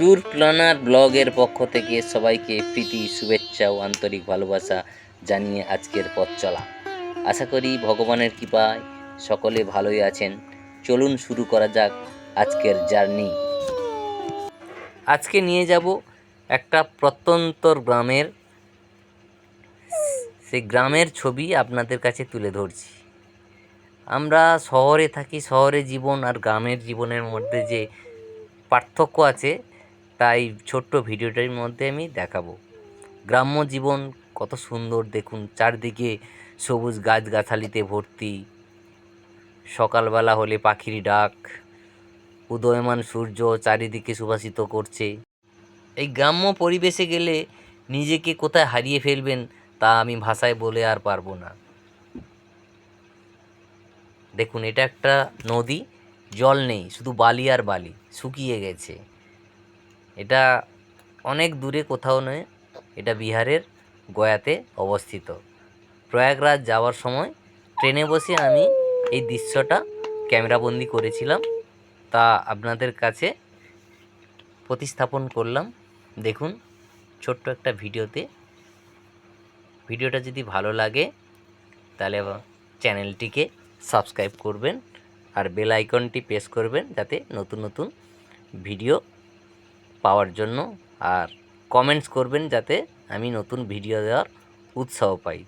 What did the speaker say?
Tour planner ব্লগের পক্ষ থেকে সবাইকে প্রীতি, শুভেচ্ছা ও আন্তরিক ভালোবাসা জানিয়ে আজকের পথ চলা। আশা করি ভগবানের কৃপায় সকলে ভালোই আছেন। চলুন শুরু করা যাক আজকের জার্নি। আজকে নিয়ে যাব একটা প্রত্যন্তর গ্রামের সেই গ্রামের ছবি আপনাদের কাছে তুলে ধরছি। আমরা শহরে থাকি, শহরে জীবন আর গ্রামের জীবনের মধ্যে যে পার্থক্য আছে তাই ছোট্ট ভিডিওটার মধ্যে আমি দেখাবো। গ্রাম্য জীবন কত সুন্দর, দেখুন চারদিকে সবুজ গাছগাছালিতে ভর্তি। সকালবেলা হলে পাখির ডাক, উদয়মান সূর্য চারিদিকে সুভাসিত করছে। এই গ্রাম্য পরিবেশে গেলে নিজেকে কোথায় হারিয়ে ফেলবেন তা আমি ভাষায় বলে আর পারব না। দেখুন, এটা একটা নদী, জল নেই, শুধু বালি আর বালি, শুকিয়ে গেছে। এটা অনেক দূরে কোথাও নয়, এটা বিহারের গয়াতে অবস্থিত। প্রয়াগরাজ যাওয়ার সময় ট্রেনে বসে আমি এই দৃশ্যটা ক্যামেরাবন্দি করেছিলাম। তা আপনাদের কাছে প্রতিস্থাপন করলাম। দেখুন, ছোট্ট একটা ভিডিওতে। ভিডিওটা যদি ভালো লাগে, তাহলে চ্যানেলটিকে সাবস্ক্রাইব করবেন আর বেল আইকনটি প্রেস করবেন যাতে নতুন নতুন ভিডিও পাওয়ার জন্য আর কমেন্টস করবেন যাতে আমি নতুন ভিডিও দেওয়ার উৎসাহ পাই।